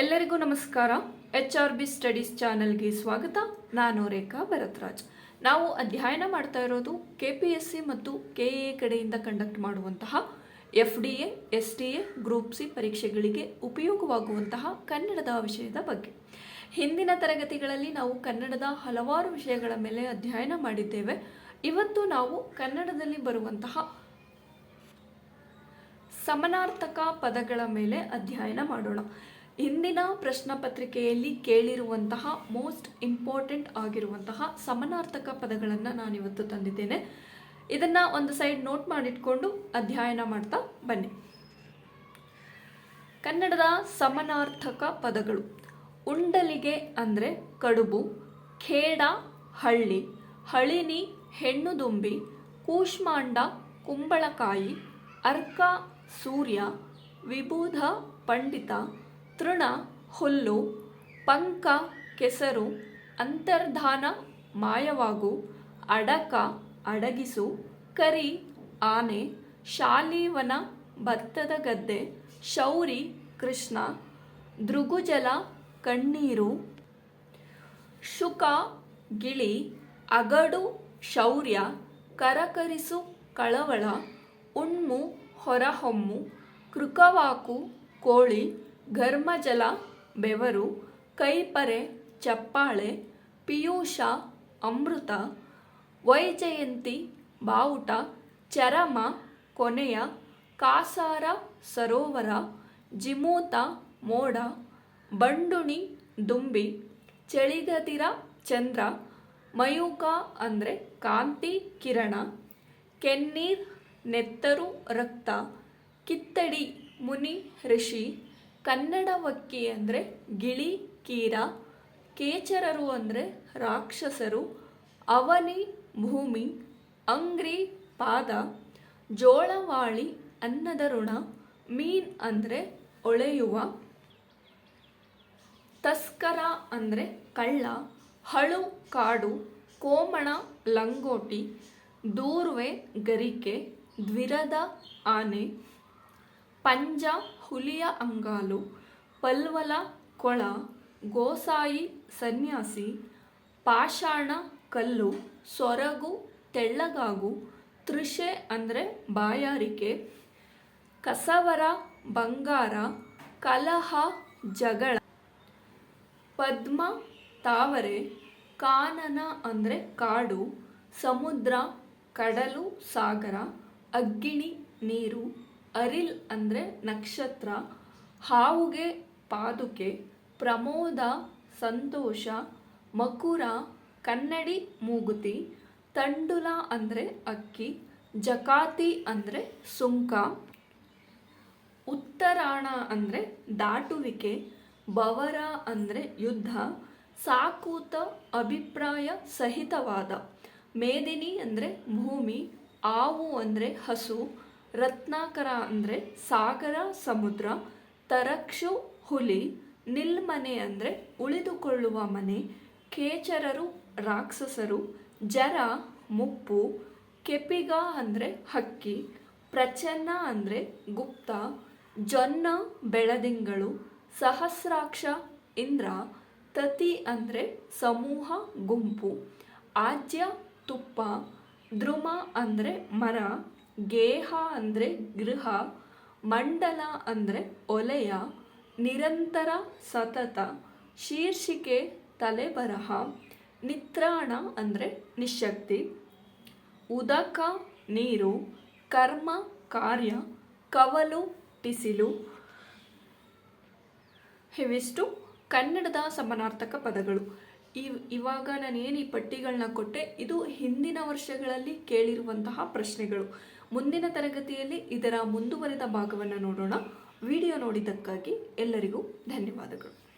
ಎಲ್ಲರಿಗೂ ನಮಸ್ಕಾರ. H R B studies ಚಾನಲ್ಗೆ ಸ್ವಾಗತ. ನಾನು ರೇಖಾ ಭರತ್ರಾಜ್. ನಾವು ಅಧ್ಯಯನ ಮಾಡ್ತಾ ಇರೋದು ಕೆ ಪಿ ಎಸ್ ಸಿ ಮತ್ತು ಕೆ ಎ ಕಡೆಯಿಂದ ಕಂಡಕ್ಟ್ ಮಾಡುವಂತಹ F D A, S T A, group C ಪರೀಕ್ಷೆಗಳಿಗೆ ಉಪಯೋಗವಾಗುವಂತಹ ಕನ್ನಡದ ವಿಷಯದ ಬಗ್ಗೆ. ಹಿಂದಿನ ತರಗತಿಗಳಲ್ಲಿ ನಾವು ಕನ್ನಡದ ಹಲವಾರು ವಿಷಯಗಳ ಮೇಲೆ ಅಧ್ಯಯನ ಮಾಡಿದ್ದೇವೆ. ಇವತ್ತು ನಾವು ಕನ್ನಡದಲ್ಲಿ ಬರುವಂತಹ ಸಮನಾರ್ಥಕ ಪದಗಳ ಮೇಲೆ ಅಧ್ಯಯನ ಮಾಡೋಣ. ಹಿಂದಿನ ಪ್ರಶ್ನ ಪತ್ರಿಕೆಯಲ್ಲಿ ಕೇಳಿರುವಂತಹ ಮೋಸ್ಟ್ ಇಂಪಾರ್ಟೆಂಟ್ ಆಗಿರುವಂತಹ ಸಮನಾರ್ಥಕ ಪದಗಳನ್ನು ನಾನಿವತ್ತು ತಂದಿದ್ದೇನೆ. ಇದನ್ನು ಒಂದು ಸೈಡ್ ನೋಟ್ ಮಾಡಿಟ್ಕೊಂಡು ಅಧ್ಯಯನ ಮಾಡ್ತಾ ಬನ್ನಿ. ಕನ್ನಡದ ಸಮನಾರ್ಥಕ ಪದಗಳು ಉಂಡಲಿಗೆ ಅಂದರೆ ಕಡುಬು, ಖೇಡ, ಹಳ್ಳಿ, ಹಳಿನಿ, ಹೆಣ್ಣು ದುಂಬಿ, ಕೂಷ್ಮಾಂಡ, ಕುಂಬಳಕಾಯಿ, ಅರ್ಕ, ಸೂರ್ಯ, ವಿಬೂಧ, ಪಂಡಿತ ತೃಣ, ಹುಲ್ಲು, ಪಂಕ, ಕೆಸರು, ಅಂತರ್ಧಾನ, ಮಾಯವಾಗು, ಅಡಕ, ಅಡಗಿಸು, ಕರಿ, ಆನೆ, ಶಾಲೀವನ, ಭತ್ತದ ಗದ್ದೆ, ಶೌರಿ, ಕೃಷ್ಣ, ದೃಗುಜಲ, ಕಣ್ಣೀರು, ಶುಕ, ಗಿಳಿ, ಅಗಡು, ಶೌರ್ಯ, ಕರಕರಿಸು, ಕಳವಳ, ಉಣ್ಮು, ಹೊರಹೊಮ್ಮು, ಕೃಕವಾಕು, ಕೋಳಿ ಘರ್ಮಜಲ, ಬೆವರು, ಕೈಪರೆ, ಚಪ್ಪಾಳೆ, ಪಿಯೂಷ, ಅಮೃತ, ವೈಜಯಂತಿ, ಬಾವುಟ, ಚರಮ, ಕೊನೆಯ, ಕಾಸಾರ, ಸರೋವರ, ಜಿಮೂತ, ಮೋಡ, ಬಂಡುಣಿ, ದುಂಬಿ, ಚಳಿಗದಿರ, ಚಂದ್ರ, ಮಯೂಕ ಅಂದರೆ ಕಾಂತಿ, ಕಿರಣ, ಕೆನ್ನೀರ್, ನೆತ್ತರು, ರಕ್ತ, ಕಿತ್ತಡಿ, ಮುನಿ, ಋಷಿ ಕನ್ನಡವಕ್ಕಿ ಅಂದರೆ ಗಿಳಿ, ಕೀರ, ಕೇಚರರು ಅಂದರೆ ರಾಕ್ಷಸರು, ಅವನಿ, ಭೂಮಿ, ಅಂಗ್ರಿ, ಪಾದ, ಜೋಳವಾಳಿ, ಅನ್ನದ ಋಣ, ಮೀನ್ ಅಂದರೆ ಒಳೆಯುವ, ತಸ್ಕರ ಅಂದರೆ ಕಳ್ಳ, ಹಳು, ಕಾಡು, ಕೋಮಣ, ಲಂಗೋಟಿ, ದೂರ್ವೆ, ಗರಿಕೆ, ದ್ವಿರದ, ಆನೆ ಪಂಜ ಹುಲಿಯ ಅಂಗಾಲು, ಪಲ್ವಲ ಕೊಳ, ಗೋಸಾಯಿ ಸನ್ಯಾಸಿ, ಪಾಷಾಣ ಕಲ್ಲು, ಸೊರಗು ತೆಳ್ಳಗಾಗು, ತೃಷೆ ಅಂದರೆ ಬಾಯಾರಿಕೆ, ಕಸವರ ಬಂಗಾರ, ಕಲಹ ಜಗಳ, ಪದ್ಮ ತಾವರೆ, ಕಾನನ ಅಂದರೆ ಕಾಡು, ಸಮುದ್ರ, ಕಡಲು ಸಾಗರ, ಅಗ್ಗಿಣಿ ನೀರು. ಅರಿಲ್ ಅಂದರೆ ನಕ್ಷತ್ರ, ಹಾವುಗೆ ಪಾದುಕೆ, ಪ್ರಮೋದ ಸಂತೋಷ, ಮಕುರ ಕನ್ನಡಿ ಮೂಗುತಿ, ತಂಡುಲ ಅಂದರೆ ಅಕ್ಕಿ, ಜಕಾತಿ ಅಂದರೆ ಸುಂಕ, ಉತ್ತರಾಣ ಅಂದರೆ ದಾಟುವಿಕೆ, ಬವರ ಅಂದರೆ ಯುದ್ಧ, ಸಾಕೂತ ಅಭಿಪ್ರಾಯ ಸಹಿತವಾದ, ಮೇದಿನಿ ಅಂದರೆ ಭೂಮಿ, ಆವು ಅಂದರೆ ಹಸು ರತ್ನಾಕರ ಅಂದರೆ ಸಾಗರ, ಸಮುದ್ರ, ತರಕ್ಷು, ಹುಲಿ, ನಿಲ್ಮನೆ ಅಂದರೆ ಉಳಿದುಕೊಳ್ಳುವ ಮನೆ, ಕೇಚರರು, ರಾಕ್ಷಸರು, ಜರ, ಮುಪ್ಪು, ಕೆಪಿಗ ಅಂದರೆ ಹಕ್ಕಿ, ಪ್ರಚನ್ನ ಅಂದರೆ ಗುಪ್ತ, ಜೊನ್ನ ಬೆಳದಿಂಗಳು, ಸಹಸ್ರಾಕ್ಷ ಇಂದ್ರ, ತತಿ ಅಂದರೆ ಸಮೂಹ ಗುಂಪು, ಆಜ್ಯ ತುಪ್ಪ, ದ್ರುಮ ಅಂದರೆ ಮರ ಗೇಹ ಅಂದರೆ ಗೃಹ, ಮಂಡಲ ಅಂದರೆ ಒಲೆಯ, ನಿರಂತರ ಸತತ, ಶೀರ್ಷಿಕೆ ತಲೆಬರಹ, ನಿತ್ರಾಣ ಅಂದರೆ ನಿಶಕ್ತಿ ಉದಕ ನೀರು, ಕರ್ಮ ಕಾರ್ಯ, ಕವಲು ಟಿಸಿಲು ಇವಿಷ್ಟು ಕನ್ನಡದ ಸಮಾನಾರ್ಥಕ ಪದಗಳು. ಇವ್ ಇವಾಗ ನಾನು ಏನು ಈ ಪಟ್ಟಿಗಳನ್ನ ಕೊಟ್ಟೆ, ಇದು ಹಿಂದಿನ ವರ್ಷಗಳಲ್ಲಿ ಕೇಳಿರುವಂತಹ ಪ್ರಶ್ನೆಗಳು. ಮುಂದಿನ ತರಗತಿಯಲ್ಲಿ ಇದರ ಮುಂದುವರೆದ ಭಾಗವನ್ನು ನೋಡೋಣ. ವಿಡಿಯೋ ನೋಡಿದ್ದಕ್ಕಾಗಿ ಎಲ್ಲರಿಗೂ ಧನ್ಯವಾದಗಳು.